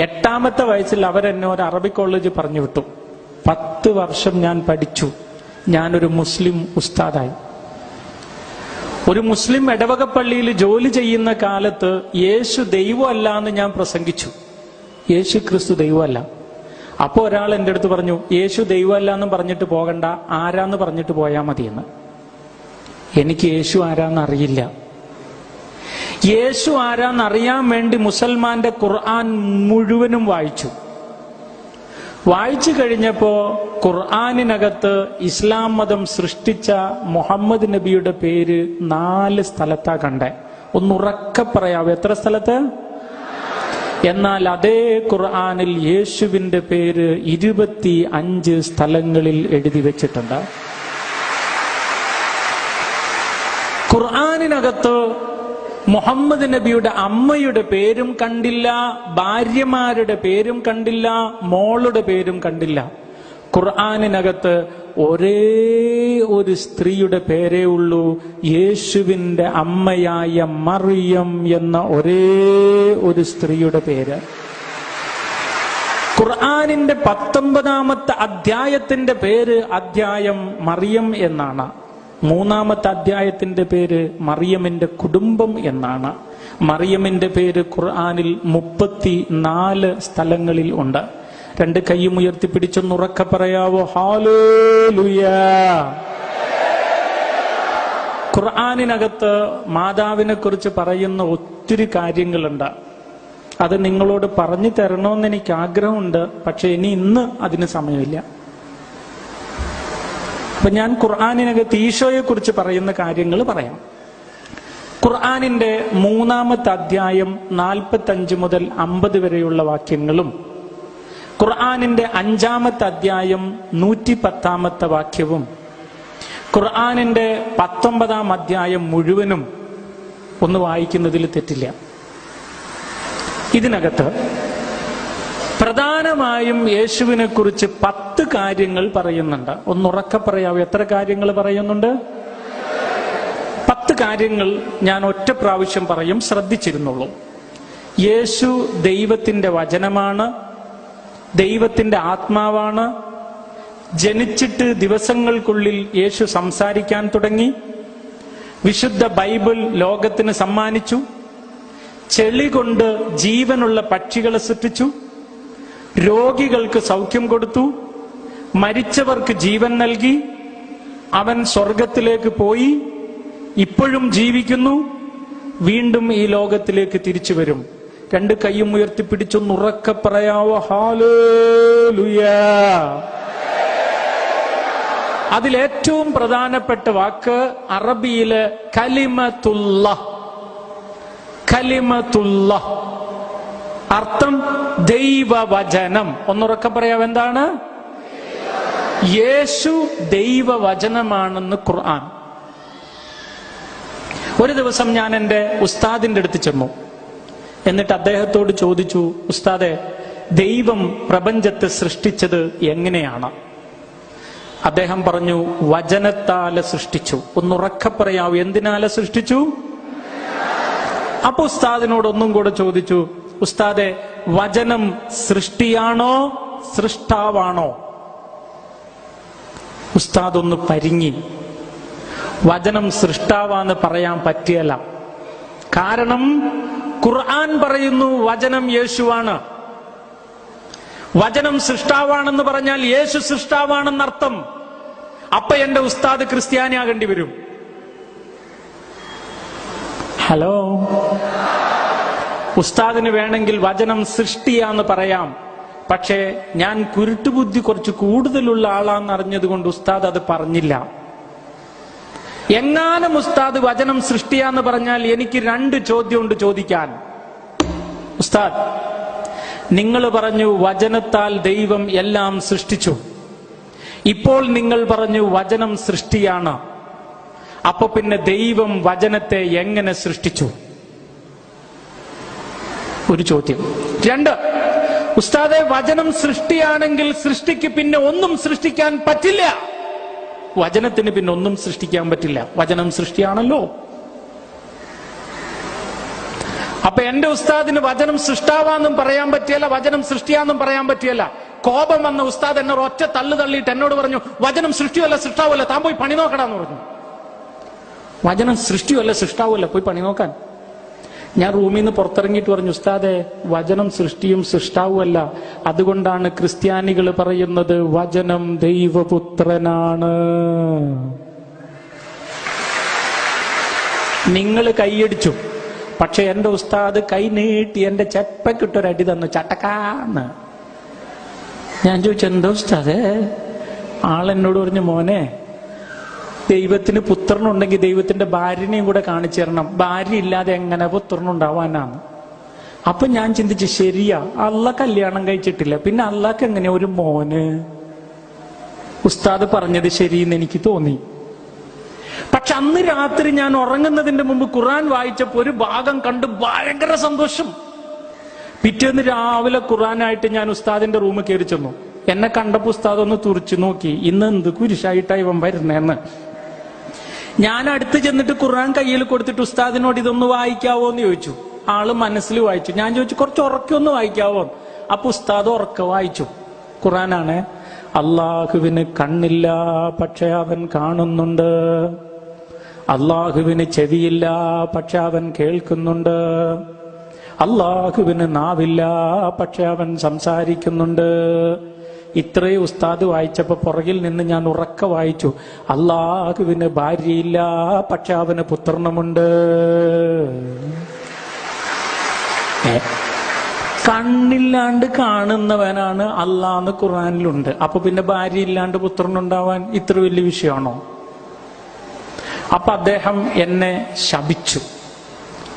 എട്ടാമത്തെ വയസ്സിൽ അവരെന്നെ ഒരു അറബി കോളേജ് പറഞ്ഞു വിട്ടു. പത്ത് വർഷം ഞാൻ പഠിച്ചു. ഞാനൊരു മുസ്ലിം ഉസ്താദായി. ഒരു മുസ്ലിം ഇടവക പള്ളിയിൽ ജോലി ചെയ്യുന്ന കാലത്ത് യേശു ദൈവമല്ല എന്ന് ഞാൻ പ്രസംഗിച്ചു. യേശു ക്രിസ്തു ദൈവമല്ല. അപ്പോൾ ഒരാൾ എന്റെ അടുത്ത് പറഞ്ഞു യേശു ദൈവമല്ല എന്ന് പറഞ്ഞിട്ട് പോകണ്ട. ആരാന്ന് പറഞ്ഞിട്ട് പോയാൽ മതിയെന്ന്. എനിക്ക് യേശു ആരാന്ന് അറിയില്ല. യേശു ആരാന്ന് അറിയാൻ വേണ്ടി മുസൽമാന്റെ ഖുർആൻ മുഴുവനും വായിച്ചു. വായിച്ചു കഴിഞ്ഞപ്പോ ഖുർആാനിനകത്ത് ഇസ്ലാം മതം സൃഷ്ടിച്ച മുഹമ്മദ് നബിയുടെ പേര് നാല് സ്ഥലത്താ കണ്ടേ. ഒന്നുറക്കെ പറയാവോ? എത്ര സ്ഥലത്ത്? എന്നാൽ അതേ ഖുർആാനിൽ യേശുവിന്റെ പേര് ഇരുപത്തി അഞ്ച് സ്ഥലങ്ങളിൽ എഴുതി വെച്ചിട്ടുണ്ട്. ഖുർആാനിനകത്ത് മുഹമ്മദ് നബിയുടെ അമ്മയുടെ പേരും കണ്ടില്ല ഭാര്യമാരുടെ പേരും കണ്ടില്ല മോളുടെ പേരും കണ്ടില്ല. ഖുർആാനിനകത്ത് ഒരേ ഒരു സ്ത്രീയുടെ പേരേ ഉള്ളൂ യേശുവിന്റെ അമ്മയായ മറിയം എന്ന ഒരേ ഒരു സ്ത്രീയുടെ പേര്. ഖുർആാനിന്റെ പത്തൊമ്പതാമത്തെ അധ്യായത്തിന്റെ പേര് അധ്യായം മറിയം എന്നാണ്. മൂന്നാമത്തെ അധ്യായത്തിന്റെ പേര് മറിയമിന്റെ കുടുംബം എന്നാണ്. മറിയമിന്റെ പേര് ഖുർആാനിൽ മുപ്പത്തി നാല് സ്ഥലങ്ങളിൽ ഉണ്ട്. രണ്ട് കൈയും ഉയർത്തി പിടിച്ചൊന്ന് ഉറക്കെ പറയാവോ? ഹാലേലുയാ ഖുർആാനിനകത്ത് മാതാവിനെ കുറിച്ച് പറയുന്ന ഒത്തിരി കാര്യങ്ങളുണ്ട്. അത് നിങ്ങളോട് പറഞ്ഞു തരണമെന്ന് എനിക്ക് ആഗ്രഹമുണ്ട് പക്ഷെ ഇനി ഇന്ന് അതിന് സമയമില്ല. അപ്പൊ ഞാൻ ഖുർആാനിനകത്ത് ഈശോയെ കുറിച്ച് പറയുന്ന കാര്യങ്ങൾ പറയാം. ഖുർആാനിന്റെ മൂന്നാമത്തെ അധ്യായം നാൽപ്പത്തി അഞ്ച് മുതൽ അമ്പത് വരെയുള്ള വാക്യങ്ങളും ഖുർആാനിന്റെ അഞ്ചാമത്തെ അധ്യായം നൂറ്റി പത്താമത്തെ വാക്യവും ഖുർആാനിന്റെ പത്തൊമ്പതാം അധ്യായം മുഴുവനും ഒന്ന് വായിക്കുന്നതിൽ തെറ്റില്ല. ഇതിനകത്ത് പ്രധാനമായും യേശുവിനെ കുറിച്ച് പത്ത് കാര്യങ്ങൾ പറയുന്നുണ്ട്. ഒന്നുറക്കെ പറയാവോ. എത്ര കാര്യങ്ങൾ പറയുന്നുണ്ട്? പത്ത് കാര്യങ്ങൾ ഞാൻ ഒറ്റ പ്രാവശ്യം പറയും. ശ്രദ്ധിച്ചിരുന്നുള്ളൂ യേശു ദൈവത്തിന്റെ വചനമാണ്. ദൈവത്തിന്റെ ആത്മാവാണ്. ജനിച്ചിട്ട് ദിവസങ്ങൾക്കുള്ളിൽ യേശു സംസാരിക്കാൻ തുടങ്ങി. വിശുദ്ധ ബൈബിൾ ലോകത്തിന് സമ്മാനിച്ചു. ചെളി കൊണ്ട് ജീവനുള്ള പക്ഷികളെ സൃഷ്ടിച്ചു. രോഗികൾക്ക് സൗഖ്യം കൊടുത്തു. മരിച്ചവർക്ക് ജീവൻ നൽകി. അവൻ സ്വർഗത്തിലേക്ക് പോയി. ഇപ്പോഴും ജീവിക്കുന്നു. വീണ്ടും ഈ ലോകത്തിലേക്ക് തിരിച്ചു വരും. രണ്ട് കൈയും ഉയർത്തിപ്പിടിച്ചൊന്ന് ഉറക്കെ പറയാവോ? ഹാലുയാ അതിലേറ്റവും പ്രധാനപ്പെട്ട വാക്ക് അറബിയിലെ കലിമത്തുള്ള. കലിമത്തുള്ള. അർത്ഥം ദൈവവചനം. ഒന്നുറക്കം പറയാം എന്താണ്? യേശു ദൈവവചനമാണെന്ന് ഖുർആൻ. ഒരു ദിവസം ഞാൻ എന്റെ ഉസ്താദിന്റെ അടുത്ത് ചെന്നു. എന്നിട്ട് അദ്ദേഹത്തോട് ചോദിച്ചു ഉസ്താദെ ദൈവം പ്രപഞ്ചത്തെ സൃഷ്ടിച്ചത് എങ്ങനെയാണ്? അദ്ദേഹം പറഞ്ഞു വചനത്താൽ സൃഷ്ടിച്ചു. ഒന്നുറക്കെ പറയാവൂ എന്തിനാലെ സൃഷ്ടിച്ചു? അപ്പൊ ഉസ്താദിനോട് ഒന്നും കൂടെ ചോദിച്ചു ഉസ്താദെ വചനം സൃഷ്ടിയാണോ സൃഷ്ടാവാണോ? ഉസ്താദ് ഒന്ന് പരിങ്ങി. വചനം സൃഷ്ടാവാന്ന് പറയാൻ പറ്റിയല്ല. കാരണം ഖുർആൻ പറയുന്നു വചനം യേശുവാണ്. വചനം സൃഷ്ടാവാണെന്ന് പറഞ്ഞാൽ യേശു സൃഷ്ടാവാണെന്നർത്ഥം. അപ്പൊ എന്റെ ഉസ്താദ് ക്രിസ്ത്യാനിയാകേണ്ടി വരും. ഹലോ? ഉസ്താദിന് വേണമെങ്കിൽ വചനം സൃഷ്ടിയാന്ന് പറയാം. പക്ഷേ ഞാൻ കുരുട്ടുബുദ്ധി കുറച്ച് കൂടുതലുള്ള ആളാന്ന് അറിഞ്ഞതുകൊണ്ട് ഉസ്താദ് അത് പറഞ്ഞില്ല. എങ്ങാനും ഉസ്താദ് വചനം സൃഷ്ടിയാന്ന് പറഞ്ഞാൽ എനിക്ക് രണ്ട് ചോദ്യമുണ്ട് ചോദിക്കാൻ. ഉസ്താദ് നിങ്ങൾ പറഞ്ഞു വചനത്താൽ ദൈവം എല്ലാം സൃഷ്ടിച്ചു. ഇപ്പോൾ നിങ്ങൾ പറഞ്ഞു വചനം സൃഷ്ടിയാണ്. അപ്പൊ പിന്നെ ദൈവം വചനത്തെ എങ്ങനെ സൃഷ്ടിച്ചു? ഒരു ചോദ്യം. രണ്ട് ഉസ്താദെ വചനം സൃഷ്ടിയാണെങ്കിൽ സൃഷ്ടിക്ക് പിന്നെ ഒന്നും സൃഷ്ടിക്കാൻ പറ്റില്ല. വചനത്തിന് പിന്നെ ഒന്നും സൃഷ്ടിക്കാൻ പറ്റില്ല. വചനം സൃഷ്ടിയാണല്ലോ. അപ്പൊ എന്റെ ഉസ്താദിന് വചനം സൃഷ്ടാവാന്നും പറയാൻ പറ്റിയല്ല വചനം സൃഷ്ടിയാന്നും പറയാൻ പറ്റിയല്ല. കോപം വന്ന ഉസ്താദ് എന്നോട് ഒറ്റ തള്ളു തള്ളിയിട്ട് എന്നോട് പറഞ്ഞു വചനം സൃഷ്ടിയല്ല സൃഷ്ടാവല്ല താൻ പോയി പണി നോക്കടാന്ന് പറഞ്ഞു. വചനം സൃഷ്ടിയല്ല സൃഷ്ടാവല്ല പോയി പണി നോക്കാൻ. ഞാൻ റൂമിൽ നിന്ന് പുറത്തിറങ്ങിയിട്ട് പറഞ്ഞു ഉസ്താദെ വചനം സൃഷ്ടിയും സൃഷ്ടാവുമല്ല. അതുകൊണ്ടാണ് ക്രിസ്ത്യാനികൾ പറയുന്നത് വചനം ദൈവപുത്രനാണ്. നിങ്ങൾ കൈയടിച്ചു. പക്ഷെ എന്റെ ഉസ്താദ് കൈ നീട്ടി എന്റെ ചെപ്പക്കിട്ടൊരടി തന്നു ചട്ടക്കാന്ന്. ഞാൻ ചോദിച്ചു എന്താ ഉസ്താദേ? ആളെന്നോട് പറഞ്ഞു മോനെ ദൈവത്തിന് പുത്രനുണ്ടെങ്കിൽ ദൈവത്തിന്റെ ഭാര്യനെയും കൂടെ കാണിച്ചു തരണം ഭാര്യ ഇല്ലാതെ എങ്ങനെ പുത്രനുണ്ടാവാനാണ്? അപ്പൊ ഞാൻ ചിന്തിച്ചു ശരിയാ അല്ല കല്യാണം കഴിച്ചിട്ടില്ല. പിന്നെ അല്ലാക്ക് എങ്ങനെ ഒരു മോന്? ഉസ്താദ് പറഞ്ഞത് ശരിയെന്ന് എനിക്ക് തോന്നി. പക്ഷെ അന്ന് രാത്രി ഞാൻ ഉറങ്ങുന്നതിന്റെ മുമ്പ് ഖുറാൻ വായിച്ചപ്പോ ഒരു ഭാഗം കണ്ട് ഭയങ്കര സന്തോഷം. പിറ്റേന്ന് രാവിലെ ഖുറാനായിട്ട് ഞാൻ ഉസ്താദിന്റെ റൂമിൽ കയറി ചെന്നു. എന്നെ കണ്ടപ്പോ ഉസ്താദ് ഒന്ന് തുറിച്ചു നോക്കി. ഇന്ന് എന്ത് കുരിശായിട്ടാ ഇവൻ വരുന്നേന്ന്. ഞാൻ അടുത്ത് ചെന്നിട്ട് ഖുർആൻ കയ്യിൽ കൊടുത്തിട്ട് ഉസ്താദിനോട് ഇതൊന്ന് വായിക്കാവോ എന്ന് ചോദിച്ചു. ആൾ മനസ്സിൽ വായിച്ചു. ഞാൻ ചോദിച്ചു കുറച്ച് ഉറക്കെ ഒന്ന് വായിക്കാവോ? അപ്പൊ ഉസ്താദ് ഉറക്കെ വായിച്ചു. ഖുറാനാണ് അള്ളാഹുവിന് കണ്ണില്ല പക്ഷെ അവൻ കാണുന്നുണ്ട്. അള്ളാഹുവിന് ചെവിയില്ല പക്ഷെ അവൻ കേൾക്കുന്നുണ്ട്. അള്ളാഹുവിന് നാവില്ല പക്ഷെ അവൻ സംസാരിക്കുന്നുണ്ട്. ഇത്രയും ഉസ്താദ് വായിച്ചപ്പോൾ പുറകിൽ നിന്ന് ഞാൻ ഉറക്ക വായിച്ചു. അള്ളാഹുവിന് ഭാര്യയില്ല പക്ഷെ അവന് പുത്രനുമുണ്ട്? കണ്ണില്ലാണ്ട് കാണുന്നവനാണ് അള്ളാന്ന് ഖുറാനിലുണ്ട് അപ്പൊ പിന്നെ ഭാര്യ ഇല്ലാണ്ട് പുത്രനുണ്ടാവാൻ ഇത്ര വലിയ വിഷയമാണോ? അപ്പൊ അദ്ദേഹം എന്നെ ശപിച്ചു.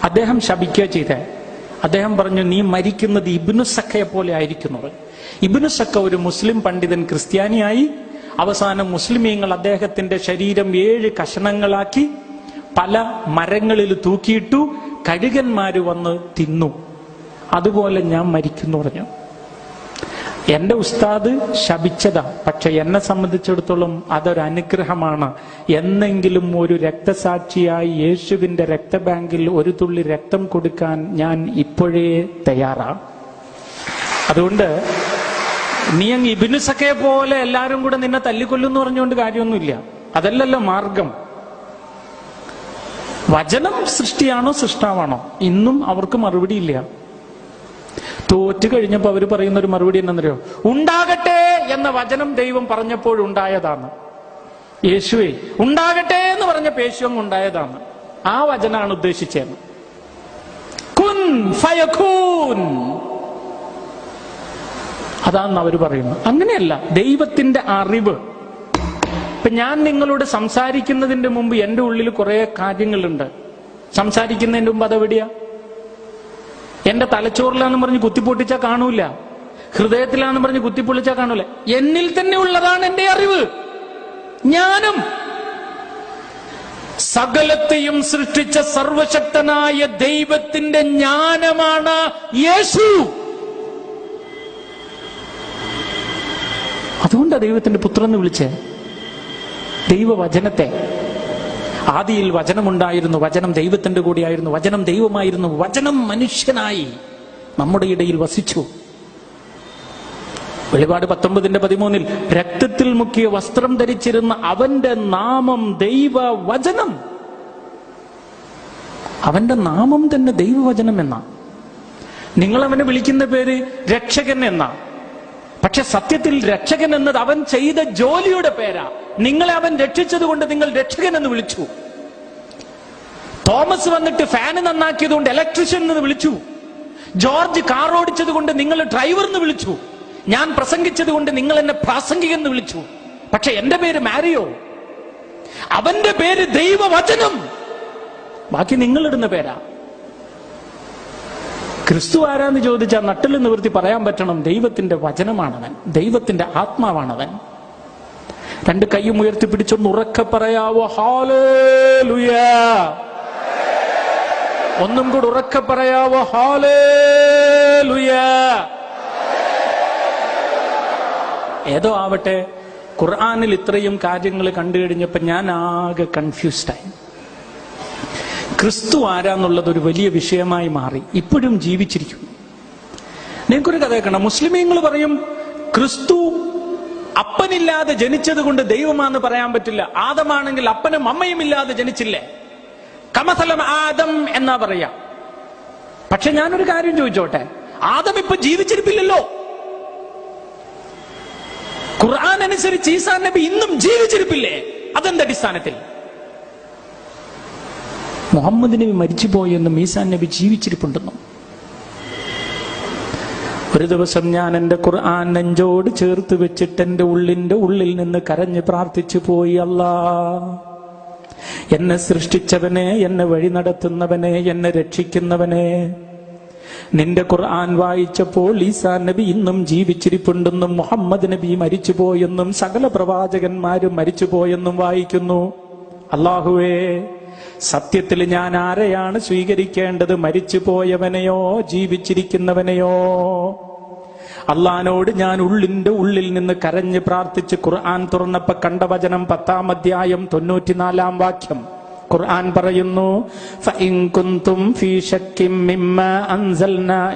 അദ്ദേഹം ശപിക്കുക ചെയ്തേ. അദ്ദേഹം പറഞ്ഞു നീ മരിക്കുന്നത് ഇബിനു സഖയെ പോലെ ആയിരിക്കുന്നു. ഇബിനു സഖ ഒരു മുസ്ലിം പണ്ഡിതൻ ക്രിസ്ത്യാനിയായി. അവസാനം മുസ്ലിമീങ്ങൾ അദ്ദേഹത്തിന്റെ ശരീരം ഏഴ് കഷണങ്ങളാക്കി പല മരങ്ങളിൽ തൂക്കിയിട്ടു കഴുകന്മാര് വന്ന് തിന്നു. അതുപോലെ ഞാൻ മരിക്കുന്നു പറഞ്ഞു. എന്റെ ഉസ്താദ് ശപിച്ചതാ. പക്ഷെ എന്നെ സംബന്ധിച്ചിടത്തോളം അതൊരു അനുഗ്രഹമാണ്. എന്നെങ്കിലും ഒരു രക്തസാക്ഷിയായി യേശുവിന്റെ രക്തബാങ്കിൽ ഒരു തുള്ളി രക്തം കൊടുക്കാൻ ഞാൻ ഇപ്പോഴേ തയ്യാറാണ് അതുകൊണ്ട് നീ അങ്ങ് ഇബിനുസക്കെ പോലെ എല്ലാരും കൂടെ നിന്നെ തല്ലിക്കൊല്ലുന്നു പറഞ്ഞുകൊണ്ട് കാര്യമൊന്നുമില്ല. അതല്ലല്ലോ മാർഗം. വചനം സൃഷ്ടിയാണോ സൃഷ്ടാവാണോ? ഇന്നും അവർക്ക് മറുപടിയില്ല. തോറ്റു കഴിഞ്ഞപ്പോൾ അവർ പറയുന്ന ഒരു മറുപടി എന്നറിയോ ഉണ്ടാകട്ടെ എന്ന വചനം ദൈവം പറഞ്ഞപ്പോഴുണ്ടായതാണ്. യേശുവേ ഉണ്ടാകട്ടെ എന്ന് പറഞ്ഞ പേശു അങ്ങ് ഉണ്ടായതാണ്. ആ വചനാണ് ഉദ്ദേശിച്ചത്. കുൻ ഫയഖൂൻ. അതാണെന്ന് അവർ പറയുന്നത് അങ്ങനെയല്ല ദൈവത്തിന്റെ അറിവ്. ഇപ്പൊ ഞാൻ നിങ്ങളോട് സംസാരിക്കുന്നതിന്റെ മുമ്പ് എന്റെ ഉള്ളിൽ കുറെ കാര്യങ്ങളുണ്ട്. സംസാരിക്കുന്നതിന്റെ മുമ്പ് അതെവിടെയാ? എന്റെ തലച്ചോറിലാന്ന് പറഞ്ഞ് കുത്തിപ്പൊട്ടിച്ചാ കാണൂല. ഹൃദയത്തിലാന്ന് പറഞ്ഞ് കുത്തിപ്പൊളിച്ചാ കാണൂല. എന്നിൽ തന്നെ ഉള്ളതാണ് എന്റെ അറിവ്. ജ്ഞാനം സകലത്തെയും സൃഷ്ടിച്ച സർവശക്തനായ ദൈവത്തിന്റെ ജ്ഞാനമാണ് യേശു. അതുകൊണ്ടാണ് ദൈവത്തിന്റെ പുത്രൻ എന്ന് വിളിച്ചേ? ദൈവവചനത്തെ. ആദിയിൽ വചനമുണ്ടായിരുന്നു വചനം ദൈവത്തിന്റെ കൂടിയായിരുന്നു വചനം ദൈവമായിരുന്നു വചനം മനുഷ്യനായി നമ്മുടെ ഇടയിൽ വസിച്ചു. വെളിപാട് പത്തൊമ്പതിന്റെ പതിമൂന്നിൽ രക്തത്തിൽ മുക്കിയ വസ്ത്രം ധരിച്ചിരുന്ന അവന്റെ നാമം ദൈവ വചനം അവന്റെ നാമം തന്നെ ദൈവവചനം എന്നാ. നിങ്ങൾ അവനെ വിളിക്കുന്ന പേര് രക്ഷകൻ എന്നാ. പക്ഷെ സത്യത്തിൽ രക്ഷകൻ എന്നത് അവൻ ചെയ്ത ജോലിയുടെ പേരാ. നിങ്ങളെ അവൻ രക്ഷിച്ചത് കൊണ്ട് നിങ്ങൾ രക്ഷകൻ എന്ന് വിളിച്ചു. തോമസ് വന്നിട്ട് ഫാന് നന്നാക്കിയത് കൊണ്ട് ഇലക്ട്രീഷ്യൻ എന്ന് വിളിച്ചു. ജോർജ് കാർ ഓടിച്ചത് കൊണ്ട് നിങ്ങൾ ഡ്രൈവർ എന്ന് വിളിച്ചു. ഞാൻ പ്രസംഗിച്ചത് കൊണ്ട് നിങ്ങൾ എന്നെ പ്രാസംഗികൻ എന്ന് വിളിച്ചു. പക്ഷെ എന്റെ പേര് മാരിയോ? അവന്റെ പേര് ദൈവവചനം. ബാക്കി നിങ്ങളിടുന്ന പേരാ. ക്രിസ്തു ആരാന്ന് ചോദിച്ചാൽ നട്ടിൽ നിവൃത്തി പറയാൻ പറ്റണം ദൈവത്തിന്റെ വചനമാണവൻ ദൈവത്തിന്റെ ആത്മാവാണവൻ. രണ്ട് കൈയും ഉയർത്തി പിടിച്ചൊന്ന് ഉറക്കെ പറയാവോ? ഹാലേലുയ ഒന്നും കൂടെ ഉറക്കെ പറയാവോ? ഹാലേലുയ ഏതോ ആവട്ടെ ഖുർആാനിൽ ഇത്രയും കാര്യങ്ങൾ കണ്ടു കഴിഞ്ഞപ്പോ ഞാൻ ആകെ കൺഫ്യൂസ്ഡായി ക്രിസ്തു ആരാന്നുള്ളത് ഒരു വലിയ വിഷയമായി മാറി. ഇപ്പോഴും ജീവിച്ചിരിക്കുന്നു. നിങ്ങൾക്കൊരു കഥ കേൾക്കണം. മുസ്ലിമീങ്ങൾ പറയും ക്രിസ്തു അപ്പനില്ലാതെ ജനിച്ചത് കൊണ്ട് ദൈവമാണെന്ന് പറയാൻ പറ്റില്ല. ആദമാണെങ്കിൽ അപ്പനും അമ്മയും ഇല്ലാതെ ജനിച്ചില്ലേ? കമസലം ആദം എന്നാ പറയാ. പക്ഷെ ഞാനൊരു കാര്യം ചോദിച്ചോട്ടെ. ആദം ഇപ്പൊ ജീവിച്ചിരിപ്പില്ലല്ലോ. ഖുർആൻ അനുസരിച്ച് ഈസാ നബി ഇന്നും ജീവിച്ചിരിപ്പില്ലേ? അതെന്ത് അടിസ്ഥാനത്തിൽ? മുഹമ്മദ് നബി മരിച്ചുപോയെന്നും ഈസാ നബി ജീവിച്ചിരിപ്പുണ്ടെന്നും. ഒരു ദിവസം ഞാൻ എന്റെ ഖുർആൻ നെഞ്ചോട് ചേർത്ത് വെച്ചിട്ട് എന്റെ ഉള്ളിന്റെ ഉള്ളിൽ നിന്ന് കരഞ്ഞ് പ്രാർത്ഥിച്ചു പോയി അല്ലാ. എന്നെ സൃഷ്ടിച്ചവനെ എന്നെ വഴി നടത്തുന്നവനെ എന്നെ രക്ഷിക്കുന്നവനെ. നിന്റെ ഖുർആൻ വായിച്ചപ്പോൾ ഈസാ നബി ഇന്നും ജീവിച്ചിരിപ്പുണ്ടെന്നും മുഹമ്മദ് നബി മരിച്ചുപോയെന്നും സകല പ്രവാചകന്മാരും മരിച്ചുപോയെന്നും വായിക്കുന്നു. അള്ളാഹുവേ സത്യത്തിൽ ഞാൻ ആരെയാണ് സ്വീകരിക്കേണ്ടത്? മരിച്ചു പോയവനെയോ ജീവിച്ചിരിക്കുന്നവനെയോ? അള്ളഹാനോട് ഞാൻ ഉള്ളിന്റെ ഉള്ളിൽ നിന്ന് കരഞ്ഞ് പ്രാർത്ഥിച്ച് ഖുർആൻ തുറന്നപ്പോ കണ്ട വചനം പത്താം അധ്യായം തൊണ്ണൂറ്റിനാലാം വാക്യം. ഖുർആൻ പറയുന്നു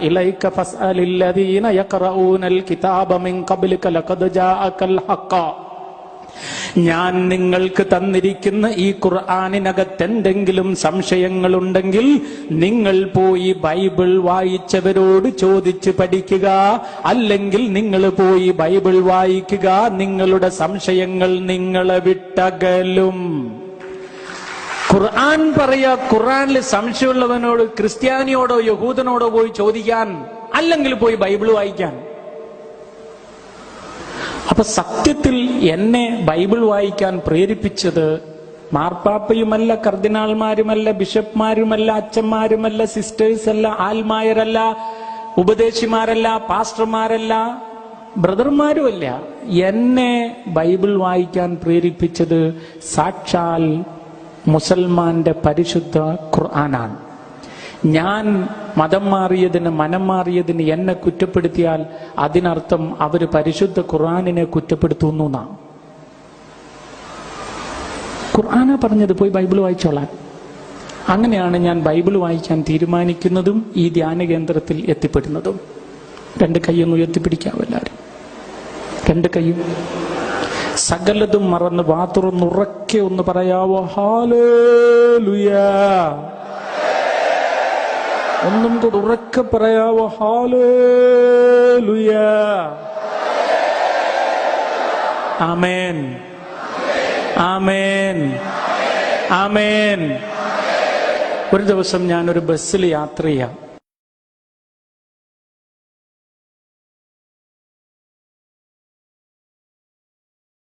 ഇലൈക ഫസ്അലില്ലദീന യഖറഊനൽ കിതാബ മിൻ ലഖദ് ജാഅകൽ ഞാൻ നിങ്ങൾക്ക് തന്നിരിക്കുന്ന ഈ ഖുർആാനിനകത്ത് എന്തെങ്കിലും സംശയങ്ങളുണ്ടെങ്കിൽ നിങ്ങൾ പോയി ബൈബിൾ വായിച്ചവരോട് ചോദിച്ച് പഠിക്കുക. അല്ലെങ്കിൽ നിങ്ങൾ പോയി ബൈബിൾ വായിക്കുക. നിങ്ങളുടെ സംശയങ്ങൾ നിങ്ങളെ വിട്ടകലും. ഖുർആൻ പറയാ ഖുർആനിൽ സംശയമുള്ളവനോട് ക്രിസ്ത്യാനിയോടോ യഹൂദനോടോ പോയി ചോദിക്കാൻ. അല്ലെങ്കിൽ പോയി ബൈബിൾ വായിക്കാൻ. അപ്പൊ സത്യത്തിൽ എന്നെ ബൈബിൾ വായിക്കാൻ പ്രേരിപ്പിച്ചത് മാർപ്പാപ്പയുമല്ല കർദിനാൾമാരുമല്ല ബിഷപ്പ്മാരുമല്ല അച്ഛന്മാരുമല്ല സിസ്റ്റേഴ്സ് അല്ല ആൽമായരല്ല ഉപദേശിമാരല്ല പാസ്റ്റർമാരല്ല ബ്രദർമാരുമല്ല. എന്നെ ബൈബിൾ വായിക്കാൻ പ്രേരിപ്പിച്ചത് സാക്ഷാൽ മുസൽമാന്റെ പരിശുദ്ധ ഖുർആനാണ്. ഞാൻ മതം മാറിയതിന് മനം മാറിയതിന് എന്നെ കുറ്റപ്പെടുത്തിയാൽ അതിനർത്ഥം അവർ പരിശുദ്ധ ഖുർആാനിനെ കുറ്റപ്പെടുത്തുന്നു എന്നാണ്. ഖുർആാന പറഞ്ഞത് പോയി ബൈബിൾ വായിച്ചോളാൻ. അങ്ങനെയാണ് ഞാൻ ബൈബിൾ വായിക്കാൻ തീരുമാനിക്കുന്നതും ഈ ധ്യാന കേന്ദ്രത്തിൽ എത്തിപ്പെടുന്നതും. രണ്ട് കൈയൊന്നും ഉയർത്തിപ്പിടിക്കാവും എല്ലാവരും? രണ്ട് കൈയും. സകലതും മറന്ന് വാതുറന്ന് ഉറക്കെ ഒന്ന് പറയാവോ ഹാലേലുയാ ഒന്നും കൂടെ ഉറക്കെ പറയാവോ? ഹാലേലുയ ആമേൻ ആമേൻ ആമേൻ ഒരു ദിവസം ഞാൻ ഒരു ബസ്സിൽ യാത്ര ചെയ്യാം.